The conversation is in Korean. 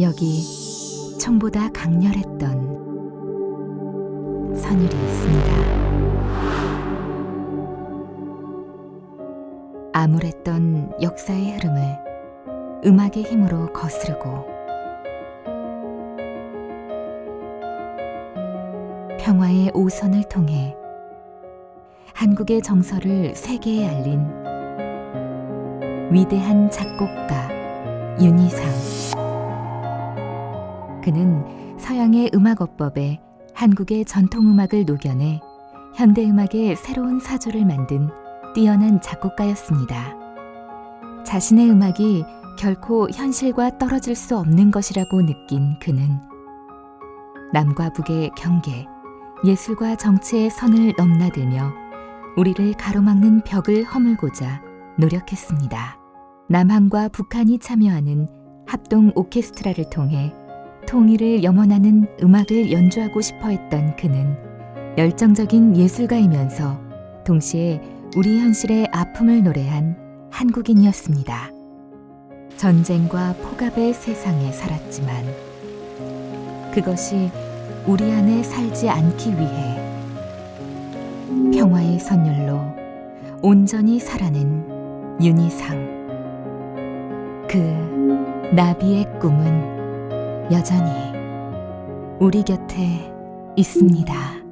여기 총보다 강렬했던 선율이 있습니다. 암울했던 역사의 흐름을 음악의 힘으로 거스르고 평화의 오선을 통해 한국의 정서를 세계에 알린 위대한 작곡가 윤희상. 그는 서양의 음악어법에 한국의 전통음악을 녹여내 현대음악의 새로운 사조를 만든 뛰어난 작곡가였습니다. 자신의 음악이 결코 현실과 떨어질 수 없는 것이라고 느낀 그는 남과 북의 경계, 예술과 정치의 선을 넘나들며 우리를 가로막는 벽을 허물고자 노력했습니다. 남한과 북한이 참여하는 합동 오케스트라를 통해 통일을 염원하는 음악을 연주하고 싶어 했던 그는 열정적인 예술가이면서 동시에 우리 현실의 아픔을 노래한 한국인이었습니다. 전쟁과 폭압의 세상에 살았지만 그것이 우리 안에 살지 않기 위해 평화의 선율로 온전히 살아낸 윤희상. 그 나비의 꿈은 여전히 우리 곁에 있습니다.